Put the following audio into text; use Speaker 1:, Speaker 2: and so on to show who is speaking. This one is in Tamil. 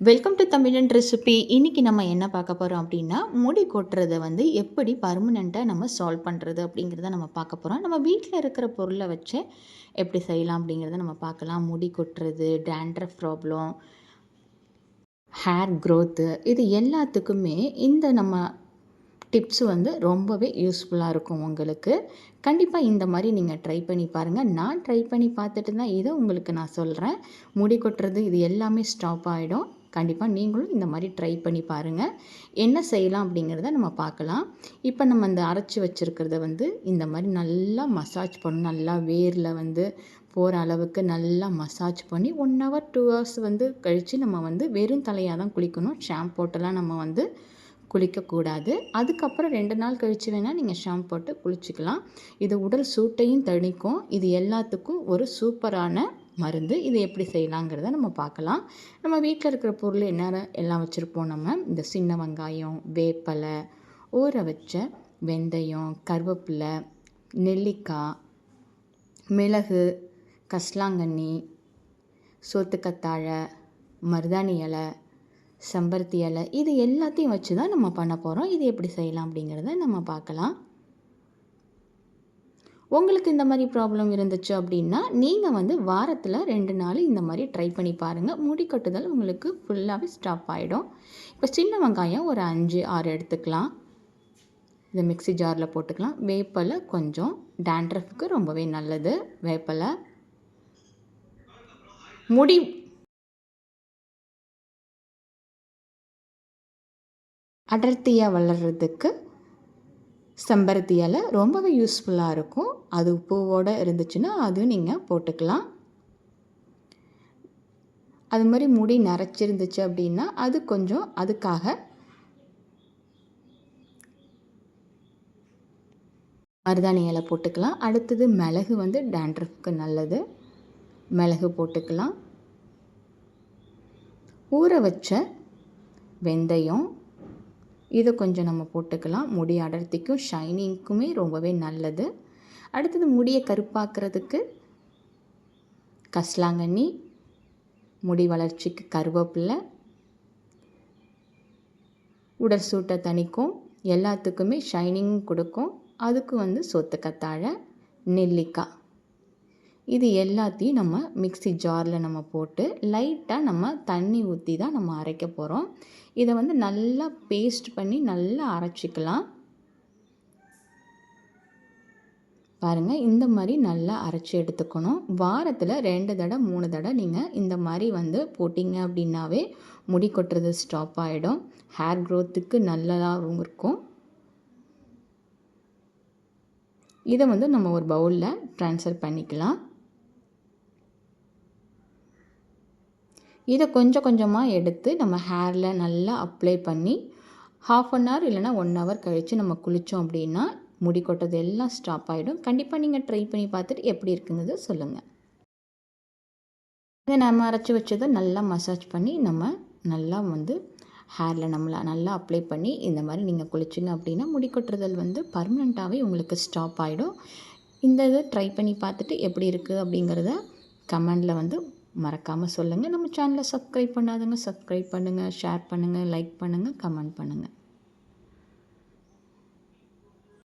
Speaker 1: வெல்கம் டு தமிழன் ரெசிபி இன்றைக்கி நம்ம என்ன பார்க்க போகிறோம் அப்படின்னா முடி கொட்டுறதை வந்து எப்படி பர்மனெண்ட்டாக நம்ம சால்வ் பண்ணுறது அப்படிங்கிறத நம்ம பார்க்க போகிறோம் நம்ம வீட்டில் இருக்கிற பொருளை வச்சு எப்படி செய்யலாம் அப்படிங்கிறத நம்ம பார்க்கலாம். முடி கொட்டுறது டேண்ட்ரஃப் ப்ராப்ளம் ஹேர் க்ரோத்து இது எல்லாத்துக்குமே இந்த நம்ம டிப்ஸ் வந்து ரொம்பவே யூஸ்ஃபுல்லாக இருக்கும் உங்களுக்கு. கண்டிப்பாக இந்த மாதிரி நீங்கள் ட்ரை பண்ணி பாருங்கள் நான் ட்ரை பண்ணி பார்த்துட்டு தான் இதை உங்களுக்கு நான் சொல்கிறேன் முடி கொட்டுறது இது எல்லாமே ஸ்டாப் ஆகிடும் கண்டிப்பாக நீங்களும் இந்த மாதிரி ட்ரை பண்ணி பாருங்கள் என்ன செய்யலாம் அப்படிங்கிறத நம்ம பார்க்கலாம். இப்போ நம்ம இந்த அரைச்சி வச்சுருக்கிறத வந்து இந்த மாதிரி நல்லா மசாஜ் பண்ணணும். நல்லா வேரில் வந்து போகிற அளவுக்கு நல்லா மசாஜ் பண்ணி ஒன் ஹவர் டூ ஹவர்ஸ் வந்து கழித்து நம்ம வந்து வெறும் தலையாக தான் குளிக்கணும். ஷாம்பு நம்ம வந்து குளிக்கக்கூடாது. அதுக்கப்புறம் ரெண்டு நாள் கழித்து வேணால் நீங்கள் ஷாம்பு போட்டு குளிச்சிக்கலாம். இது உடல் சூட்டையும் தணிக்கும். இது எல்லாத்துக்கும் ஒரு சூப்பரான மருந்து இது எப்படி செய்யலாங்கிறத நம்ம பார்க்கலாம். நம்ம வீட்டில் இருக்கிற பொருள் என்ன எல்லாம் வச்சுருப்போம் நம்ம. இந்த சின்ன வெங்காயம் வேப்பலை ஊற வச்ச வெந்தயம் கருவேப்பிலை நெல்லிக்காய் மிளகு கஸ்லாங்கண்ணி சோத்துக்கத்தாழை மருதாணி இலை செம்பருத்தி இலை இது எல்லாத்தையும் வச்சு தான் நம்ம பண்ண போகிறோம் இது எப்படி செய்யலாம் அப்படிங்கிறத நம்ம பார்க்கலாம். உங்களுக்கு இந்த மாதிரி ப்ராப்ளம் இருந்துச்சு அப்படின்னா நீங்கள் வந்து வாரத்தில் ரெண்டு நாள் இந்த மாதிரி ட்ரை பண்ணி பாருங்கள் முடி கட்டுதல் உங்களுக்கு ஃபுல்லாகவே ஸ்டாப் ஆகிடும் இப்போ சின்ன வெங்காயம் ஒரு அஞ்சு ஆறு எடுத்துக்கலாம். இந்த மிக்சி ஜாரில் போட்டுக்கலாம். வேப்பலை கொஞ்சம் டேண்ட்ரஃப்க்கு ரொம்பவே நல்லது. வேப்பலை. முடி அடர்த்தியாக வளர்கிறதுக்கு செம்பருத்தி இலை ரொம்பவே யூஸ்ஃபுல்லாக இருக்கும். அது பூவோடு இருந்துச்சுன்னா அதுவும் நீங்கள் போட்டுக்கலாம். அது மாதிரி முடி நரைச்சிருந்துச்சு அப்படின்னா அது கொஞ்சம் அதுக்காக மருதாணி இலை போட்டுக்கலாம். அடுத்தது மிளகு வந்து டேண்ட்ரஃப்க்கு நல்லது. மிளகு போட்டுக்கலாம். ஊற வச்ச வெந்தயம் இதை கொஞ்சம் நம்ம போட்டுக்கலாம். முடி அடர்த்திக்கும் ஷைனிங்க்குமே ரொம்பவே நல்லது. அடுத்தது முடியை கருப்பாக்குறதுக்கு கஸ்லாங்கண்ணி முடி வளர்ச்சிக்கு கருவேப்பில்லை உடல் சூட்டை தணிக்கும் எல்லாத்துக்குமே ஷைனிங் கொடுக்கும். அதுக்கு வந்து சொத்துக்கத்தாழை நெல்லிக்காய். இது எல்லாத்தையும் நம்ம மிக்சி ஜாரில் நம்ம போட்டு லைட்டாக நம்ம தண்ணி ஊற்றி தான் நம்ம அரைக்க போகிறோம் இதை வந்து நல்லா பேஸ்ட் பண்ணி நல்லா அரைச்சிக்கலாம். பாருங்கள் இந்த மாதிரி நல்லா அரைச்சி எடுத்துக்கணும். வாரத்தில் ரெண்டு தடவை மூணு தடவை நீங்கள் இந்த மாதிரி வந்து போட்டிங்க அப்படின்னாவே முடி கொட்டுறது ஸ்டாப் ஆகிடும் ஹேர் க்ரோத்துக்கு நல்லதாகவும் இருக்கும். இதை வந்து நம்ம ஒரு பவுலில் ட்ரான்ஸ்ஃபர் பண்ணிக்கலாம். இதை கொஞ்சம் கொஞ்சமாக எடுத்து நம்ம ஹேரில் நல்லா அப்ளை பண்ணி ஹாஃப் அன் ஹவர் இல்லைனா ஒன் ஹவர் கழித்து நம்ம குளித்தோம் அப்படின்னா முடி கொட்டது எல்லாம் ஸ்டாப் ஆகிடும் கண்டிப்பாக நீங்கள் ட்ரை பண்ணி பார்த்துட்டு எப்படி இருக்குங்கிறது சொல்லுங்கள் இதை நம்ம அரைச்சி வச்சதை நல்லா மசாஜ் பண்ணி நம்ம நல்லா வந்து ஹேரில் நம்மளை நல்லா அப்ளை பண்ணி இந்த மாதிரி நீங்கள் குளிச்சிங்க அப்படின்னா முடி கொட்டுறதல் வந்து பர்மனெண்ட்டாகவே உங்களுக்கு ஸ்டாப் ஆகிடும் இந்த இதை ட்ரை பண்ணி பார்த்துட்டு எப்படி இருக்குது அப்படிங்கிறத கமெண்டில் வந்து மறக்காமல் சொல்லுங்கள் நம்ம சேனலை சப்ஸ்கிரைப் பண்ணாதவங்க சப்ஸ்கிரைப் பண்ணுங்கள் ஷேர் பண்ணுங்கள் லைக் பண்ணுங்கள் கமெண்ட் பண்ணுங்கள்